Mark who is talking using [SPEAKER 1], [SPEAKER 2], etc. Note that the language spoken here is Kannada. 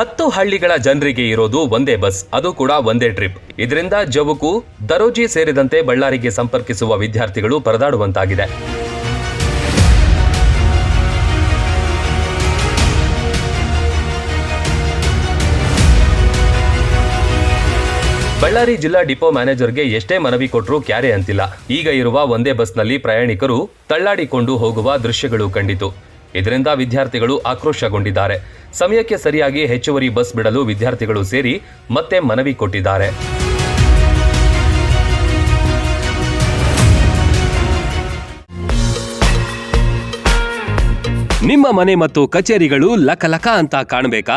[SPEAKER 1] ಹತ್ತು ಹಳ್ಳಿಗಳ ಜನರಿಗೆ ಇರೋದು ಒಂದೇ ಬಸ್, ಅದು ಕೂಡ ಒಂದೇ ಟ್ರಿಪ್. ಇದರಿಂದ ಜವುಕು, ದರೋಜಿ ಸೇರಿದಂತೆ ಬಳ್ಳಾರಿಗೆ ಸಂಪರ್ಕಿಸುವ ವಿದ್ಯಾರ್ಥಿಗಳು ಪರದಾಡುವಂತಾಗಿದೆ. ಬಳ್ಳಾರಿ ಜಿಲ್ಲಾ ಡಿಪೋ ಮ್ಯಾನೇಜರ್ಗೆ ಎಷ್ಟೇ ಮನವಿ ಕೊಟ್ಟರೂ ಕ್ಯಾರೆ ಅಂತಿಲ್ಲ. ಈಗ ಇರುವ ಒಂದೇ ಬಸ್ನಲ್ಲಿ ಪ್ರಯಾಣಿಕರು ತಳ್ಳಾಡಿಕೊಂಡು ಹೋಗುವ ದೃಶ್ಯಗಳು ಕಂಡಿತು. ಇದರಿಂದ ವಿದ್ಯಾರ್ಥಿಗಳು ಆಕ್ರೋಶಗೊಂಡಿದ್ದಾರೆ. ಸಮಯಕ್ಕೆ ಸರಿಯಾಗಿ ಹೆಚ್ಚುವರಿ ಬಸ್ ಬಿಡಲು ವಿದ್ಯಾರ್ಥಿಗಳು ಸೇರಿ ಮತ್ತೆ ಮನವಿ ಕೊಟ್ಟಿದ್ದಾರೆ. ನಿಮ್ಮ ಮನೆ ಮತ್ತು ಕಚೇರಿಗಳು ಲಕಲಕ ಅಂತ ಕಾಣಬೇಕಾ?